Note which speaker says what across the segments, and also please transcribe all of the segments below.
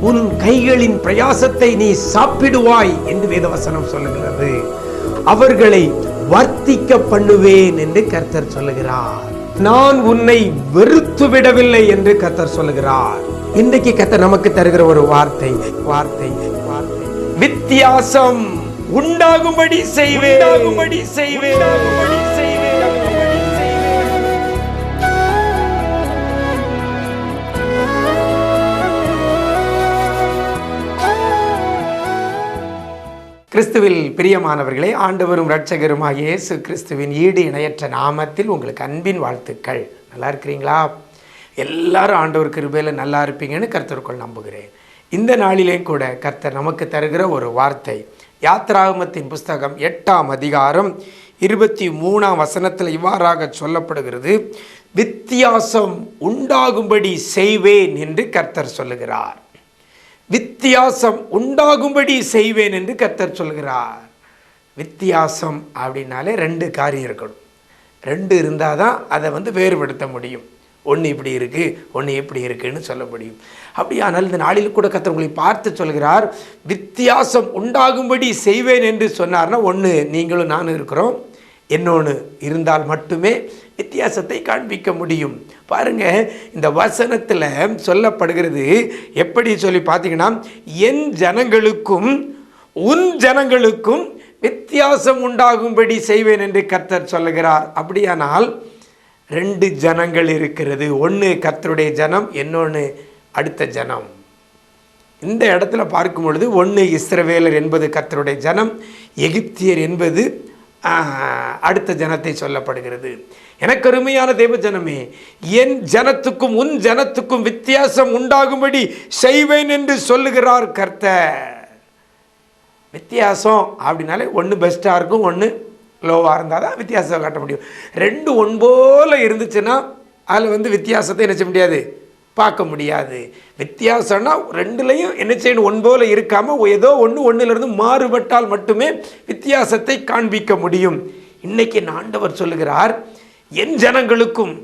Speaker 1: உன் கைகளின் பிரயாசத்தை நீ சாப்பிடுவாய் என்று வேதவசனம் சொல்லுகிறது. அவர்களை வர்த்திக்க பண்ணுவேன் என்று கர்த்தர் சொல்லுகிறார். நான் உன்னை வெறுத்து விடவில்லை என்று கர்த்தர் சொல்லுகிறார். இன்றைக்கு கர்த்தர் நமக்கு தருகிற ஒரு வார்த்தை வார்த்தை வார்த்தை. வித்தியாசம் உண்டாகும்படி செய்வேன். செய்வேன். செய்வேன் கிறிஸ்துவில் பிரியமானவர்களே ஆண்டவரும் இரட்சகருமாக இயேசு கிறிஸ்துவின் ஈடு இணையற்ற நாமத்தில் உங்களுக்கு அன்பின் வாழ்த்துக்கள். நல்லா இருக்கிறீங்களா? எல்லாரும் ஆண்டவர் கிருபையில் நல்லா இருப்பீங்கன்னு கர்த்தருக்குள் நம்புகிறேன். இந்த நாளிலேயும் கூட கர்த்தர் நமக்கு தருகிற ஒரு வார்த்தை யாத்ராகமத்தின் புஸ்தகம் எட்டாம் அதிகாரம் இருபத்தி மூணாம் வசனத்தில் இவ்வாறாக சொல்லப்படுகிறது வித்தியாசம் உண்டாகும்படி செய்வேன் என்று கர்த்தர் சொல்லுகிறார். வித்தியாசம் உண்டாகும்படி செய்வேன் என்று கர்த்தர் சொல்கிறார். வித்தியாசம் அப்படின்னாலே ரெண்டு காரியம் இருக்கணும். ரெண்டு இருந்தால் தான் அதை வந்து வேறுபடுத்த முடியும். ஒன்று இப்படி இருக்குது ஒன்று இப்படி இருக்குன்னு சொல்ல முடியும். அப்படியானால் இந்த நாளில் கூட கத்தர் உங்களை பார்த்து சொல்கிறார் வித்தியாசம் உண்டாகும்படி செய்வேன் என்று சொன்னார்னா ஒன்று நீங்களும் நானும் இருக்கிறோம். இன்னொன்று இருந்தால் மட்டுமே வித்தியாசத்தை காண்பிக்க முடியும். பாருங்க இந்த வசனத்தில் சொல்லப்படுகிறது எப்படி சொல்லி பார்த்தீங்கன்னா என் ஜனங்களுக்கும் உன் ஜனங்களுக்கும் வித்தியாசம் உண்டாகும்படி செய்வேன் என்று கர்த்தர் சொல்லுகிறார். அப்படியானால் ரெண்டு ஜனங்கள் இருக்கிறது. ஒன்று கர்த்தருடைய ஜனம் இன்னொன்று அடுத்த ஜனம். இந்த இடத்துல பார்க்கும் பொழுது ஒன்று இஸ்ரவேலர் என்பது கர்த்தருடைய ஜனம் எகிப்தியர் என்பது அடுத்த ஜனத்தை சொல்லப்படுகிறது. எனக்கு அருமையான தெய்வ ஜனமே என் ஜனத்துக்கும் உன் ஜனத்துக்கும் வித்தியாசம் உண்டாகும்படி செய்வேன் என்று சொல்லுகிறார் கர்த்தர். வித்தியாசம் அப்படின்னாலே ஒன்று பெஸ்ட்டாக இருக்கும் ஒன்று லோவாக இருந்தால் தான் வித்தியாசம் காட்ட முடியும். ரெண்டு ஒன்போல இருந்துச்சுன்னா அதில் வந்து வித்தியாசத்தை நினச்ச முடியாது? பார்க்க முடியாது. வித்தியாசம்னா ரெண்டுலேயும் என்ன செய்யணும்? ஒன்போல இருக்காமல் ஏதோ ஒன்று ஒன்றிலிருந்து மாறுபட்டால் மட்டுமே வித்தியாசத்தை காண்பிக்க முடியும். இன்னைக்கு ஆண்டவர் சொல்லுகிறார்? என் ஜனங்களுக்கும்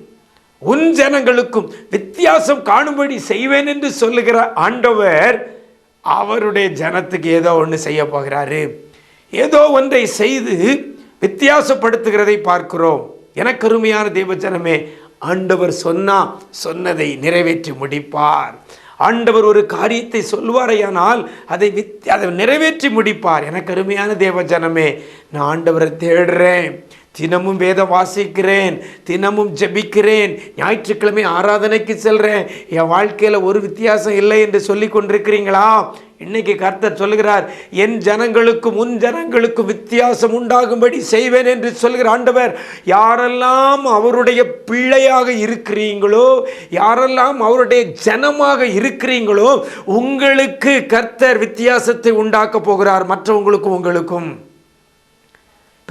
Speaker 1: உன் ஜனங்களுக்கும் வித்தியாசம் காணும்படி செய்வேன் என்று சொல்லுகிற ஆண்டவர் அவருடைய ஜனத்துக்கு ஏதோ ஒன்று செய்ய போகிறாரு. ஏதோ ஒன்றை செய்து வித்தியாசப்படுத்துகிறதை பார்க்கிறோம். எனக்கு அருமையான தேவஜனமே ஆண்டவர் சொன்னா சொன்னதை நிறைவேற்றி முடிப்பார். ஆண்டவர் ஒரு காரியத்தை சொல்வாரையானால் அதை வித் அதை நிறைவேற்றி முடிப்பார். எனக்கு அருமையான தேவஜனமே நான் ஆண்டவரை தேடுறேன். தினமும் வேதம் வாசிக்கிறேன் தினமும் ஜெபிக்கிறேன் ஞாயிற்றுக்கிழமை ஆராதனைக்கு செல்கிறேன் என் வாழ்க்கையில் ஒரு வித்தியாசம் இல்லை என்று சொல்லி கொண்டிருக்கிறீங்களா? இன்னைக்கு கர்த்தர் சொல்லுகிறார் என் ஜனங்களுக்கும் உன் ஜனங்களுக்கும் வித்தியாசம் உண்டாகும்படி செய்வேன் என்று சொல்கிற ஆண்டவர் யாரெல்லாம் அவருடைய பிள்ளையாக இருக்கிறீங்களோ யாரெல்லாம் அவருடைய ஜனமாக இருக்கிறீங்களோ உங்களுக்கு கர்த்தர் வித்தியாசத்தை உண்டாக்க போகிறார் மற்றவங்களுக்கும் உங்களுக்கும்.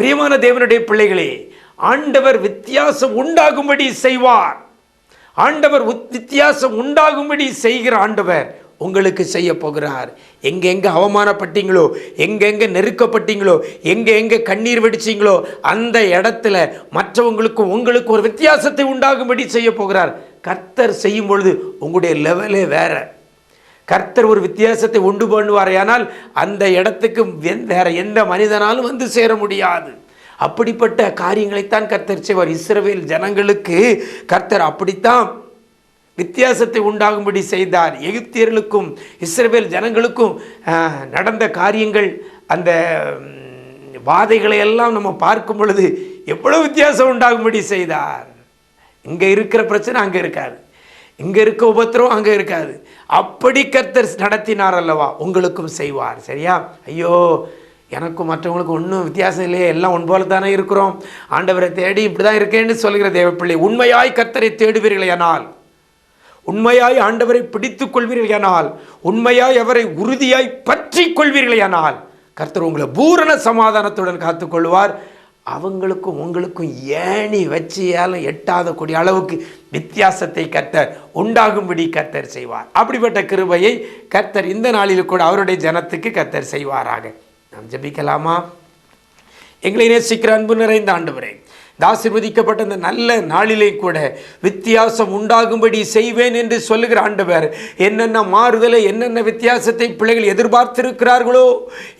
Speaker 1: பிரியமான தேவனுடைய பிள்ளைகளே ஆண்டவர் வித்தியாசம் உண்டாகும்படி செய்வார். ஆண்டவர் உத்- வித்தியாசம் உண்டாகும்படி செய்கிற ஆண்டவர் உங்களுக்கு செய்ய போகிறார். எங்கெங்க அவமானப்பட்டீங்களோ எங்கெங்க நெருக்கப்பட்டீங்களோ எங்கெங்க கண்ணீர் வெடிச்சீங்களோ அந்த இடத்துல மற்றவங்களுக்கு உங்களுக்கு ஒரு வித்தியாசத்தை உண்டாகும்படி செய்ய போகிறார். கர்த்தர் செய்யும் பொழுது உங்களுடைய லெவலே வேற. கர்த்தர் ஒரு வித்தியாசத்தை உண்டு பண்ணுவாரையானால் அந்த இடத்துக்கு வேற எந்த மனிதனாலும் வந்து சேர முடியாது. அப்படிப்பட்ட காரியங்களைத்தான் கர்த்தர் செய்வார். இஸ்ரவேல் ஜனங்களுக்கு கர்த்தர் அப்படித்தான் வித்தியாசத்தை உண்டாகும்படி செய்தார். எகிப்தியர்களுக்கும் இஸ்ரேல் ஜனங்களுக்கும் நடந்த காரியங்கள் அந்த வாதைகளை எல்லாம் நம்ம பார்க்கும் பொழுது எவ்வளோ வித்தியாசம் உண்டாகும்படி செய்தார். இங்கே இருக்கிற பிரச்சனை அங்கே இருக்காது. இங்கே இருக்க உபத்திரவம் அங்கே இருக்காது. அப்படி கர்த்தர் நடத்தினார் அல்லவா? உங்களுக்கும் செய்வார். சரியா? ஐயோ எனக்கும் மற்றவங்களுக்கும் ஒன்றும் வித்தியாசம் இல்லையே. எல்லாம் ஒன் போல தானே இருக்கிறோம். ஆண்டவரை தேடி இப்படி தான் இருக்கேன்னு சொல்கிற தேவப்பிள்ளை உண்மையாய் கர்த்தரை தேடுவீர்கள் தேடுவீர்களேயானால் உண்மையாய் ஆண்டவரை பிடித்துக் கொள்வீர்களேயானால் உண்மையாய் அவரை உறுதியாய் பற்றி கொள்வீர்களேயானால் கர்த்தர் உங்களை பூரண சமாதானத்துடன் காத்துக்கொள்வார். அவங்களுக்கும் உங்களுக்கும் ஏணி வச்சியாலும் எட்டாத கூடிய அளவுக்கு வித்தியாசத்தை கர்த்தர் உண்டாகும்படி கர்த்தர் செய்வார். அப்படிப்பட்ட கிருபையை கர்த்தர் இந்த நாளில் கூட அவருடைய ஜனத்துக்கு கர்த்தர் செய்வாராக. நாம் ஜபிக்கலாமா? எங்களை நேசிக்கிற அன்பு நிறைந்த ஆண்டவரே ஆசிர்வதிக்கப்பட்ட இந்த நல்ல நாளிலே கூட வித்தியாசம் உண்டாகும்படி செய்வேன் என்று சொல்லுகிற ஆண்டவர் என்னென்ன மாறுதலை என்னென்ன வித்தியாசத்தை பிள்ளைகள் எதிர்பார்த்திருக்கிறார்களோ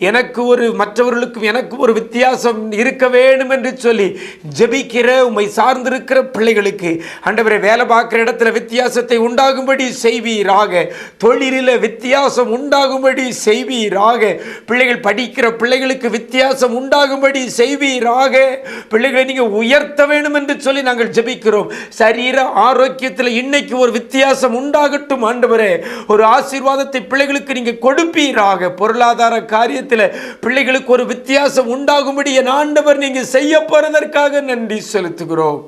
Speaker 1: எனக்கு ஒரு மற்றவர்களுக்கும் எனக்கு ஒரு வித்தியாசம் இருக்க வேண்டும் என்று சொல்லி ஜெபிக்கிற உண்மை சார்ந்திருக்கிற பிள்ளைகளுக்கு ஆண்டவரை வேலை பார்க்குற இடத்துல வித்தியாசத்தை உண்டாகும்படி செய்வீராக தொழிலில் வித்தியாசம் உண்டாகும்படி செய்வீராக பிள்ளைகள் படிக்கிற பிள்ளைகளுக்கு வித்தியாசம் உண்டாகும்படி செய்வீராக பிள்ளைகளை நீங்கள் உயர்த்த வேண்டும் என்று சொல்லி நாங்கள் ஜெபிக்கிறோம். சரீர ஆரோக்கியத்தில் இன்னைக்கு ஒரு வித்தியாசம் உண்டாகட்டும் ஆண்டவரே. ஒரு ஆசீர்வாதத்தை பிள்ளைகளுக்கு நீங்கள் கொடுப்பீராக. பொருளாதார காரியத்தில் பிள்ளைகளுக்கு ஒரு வித்தியாசம் உண்டாகும்படி என் ஆண்டவர் நீங்கள் செய்ய போகிறதற்காக நன்றி செலுத்துகிறோம்.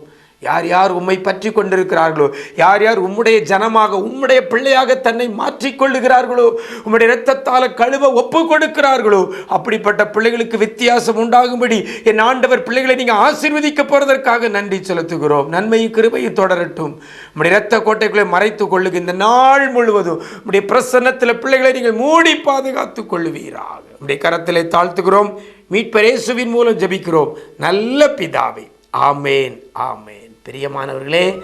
Speaker 1: யார் யார் உம்மை பற்றி கொண்டிருக்கிறார்களோ யார் யார் உம்முடைய ஜனமாக உம்முடைய பிள்ளையாக தன்னை மாற்றிக்கொள்ளுகிறார்களோ உம்முடைய இரத்தத்தால் கழுவ ஒப்பு கொடுக்கிறார்களோ அப்படிப்பட்ட பிள்ளைகளுக்கு வித்தியாசம் உண்டாகும்படி என் ஆண்டவர் பிள்ளைகளை நீங்கள் ஆசீர்வதிக்க போகிறதற்காக நன்றி செலுத்துகிறோம். நன்மையும் கிருபையும் தொடரட்டும். உம்முடைய இரத்த கோட்டைக்குள்ளே மறைத்துக் கொள்ளுங்க. இந்த நாள் முழுவதும் உம்முடைய பிரசன்னத்தில் பிள்ளைகளை நீங்கள் மூடி பாதுகாத்துக் கொள்ளுவீராக. உம்முடைய கரத்திலே தாழ்த்துகிறோம். மீட்பரேசுவின் மூலம் ஜபிக்கிறோம். நல்ல பிதாவே. ஆமேன். ஆமேன். பிரியமானவர்களே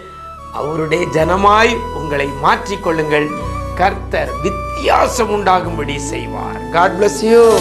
Speaker 1: அவருடைய ஜனமாய் உங்களை மாற்றிக்கொள்ளுங்கள். கர்த்தர் வித்தியாசம் உண்டாகும்படி செய்வார். God bless you